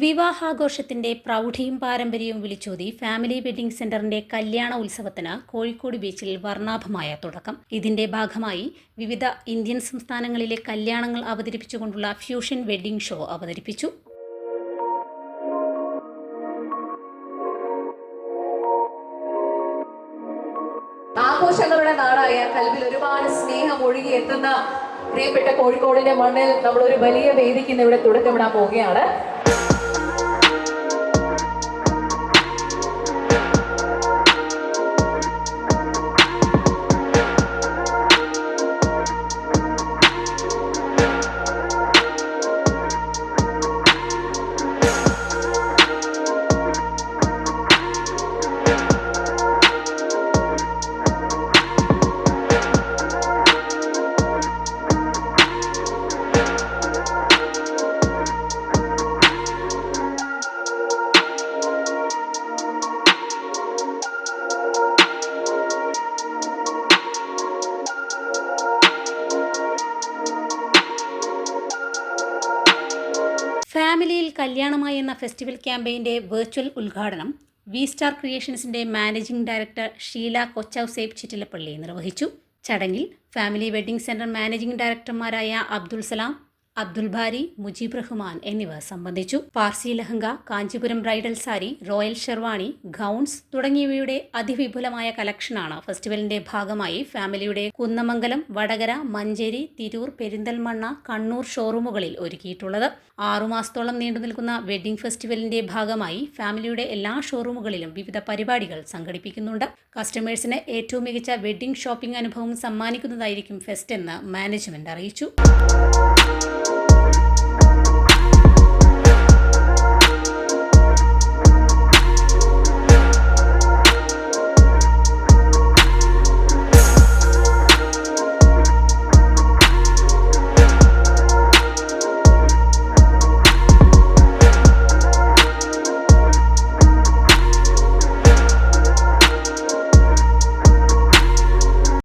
വിവാഹാഘോഷത്തിന്റെ പ്രൗഢിയും പാരമ്പര്യവും വിളിച്ചോതി family wedding സെന്ററിന്റെ കല്യാണ ഉത്സവത്തിന് കോഴിക്കോട് ബീച്ചിൽ വർണാഭമായ തുടക്കം. ഇതിന്റെ ഭാഗമായി വിവിധ ഇന്ത്യൻ സംസ്ഥാനങ്ങളിലെ കല്യാണങ്ങൾ അവതരിപ്പിച്ചുകൊണ്ടുള്ള ഫ്യൂഷൻ വെഡിംഗ് ഷോ അവതരിപ്പിച്ചു. ആഘോഷങ്ങളുടെ നാടായ കൽവിൽ ഒരുപാട് സ്നേഹം ഒഴുകി എത്തുന്ന പ്രിയപ്പെട്ട കോഴിക്കോടിന്റെ മണ്ണിൽ നമ്മൾ ഒരു വലിയ വേദിക്ക് ഇവിടെ തുടക്കമിടാൻ പോവുകയാണ്. ഫാമിലിയിൽ കല്യാണമായി എന്ന ഫെസ്റ്റിവൽ ക്യാമ്പയിന്റെ വെർച്വൽ ഉദ്ഘാടനം വി സ്റ്റാർ ക്രിയേഷൻസിന്റെ മാനേജിംഗ് ഡയറക്ടർ ഷീല കൊച്ചൌസേബ് ചിറ്റിലപ്പള്ളി നിർവഹിച്ചു. ചടങ്ങിൽ ഫാമിലി വെഡിംഗ് സെന്റർ മാനേജിംഗ് ഡയറക്ടർമാരായ അബ്ദുൽ സലാം അബ്ദുൽ ബാരി മുജീബ് റഹ്മാൻ എന്നിവർ സംബന്ധിച്ചു. Parsi lehenga Kanchipuram bridal sari royal sherwani gowns തുടങ്ങിയവയുടെ അതിവിപുലമായ കളക്ഷനാണ് ഫെസ്റ്റിവലിന്റെ ഭാഗമായി ഫാമിലിയുടെ കുന്നമംഗലം വടകര മഞ്ചേരി തിരൂർ പെരിന്തൽമണ്ണ കണ്ണൂർ ഷോറൂമുകളിൽ ഒരുക്കിയിട്ടുള്ളത്. ആറുമാസത്തോളം നീണ്ടുനിൽക്കുന്ന വെഡ്ഡിംഗ് ഫെസ്റ്റിവലിന്റെ ഭാഗമായി ഫാമിലിയുടെ എല്ലാ ഷോറൂമുകളിലും വിവിധ പരിപാടികൾ സംഘടിപ്പിക്കുന്നുണ്ട്. കസ്റ്റമേഴ്സിന് ഏറ്റവും മികച്ച വെഡ്ഡിംഗ് ഷോപ്പിംഗ് അനുഭവം സമ്മാനിക്കുന്നതായിരിക്കും ഫെസ്റ്റ് എന്ന് മാനേജ്മെന്റ് അറിയിച്ചു. Thank you.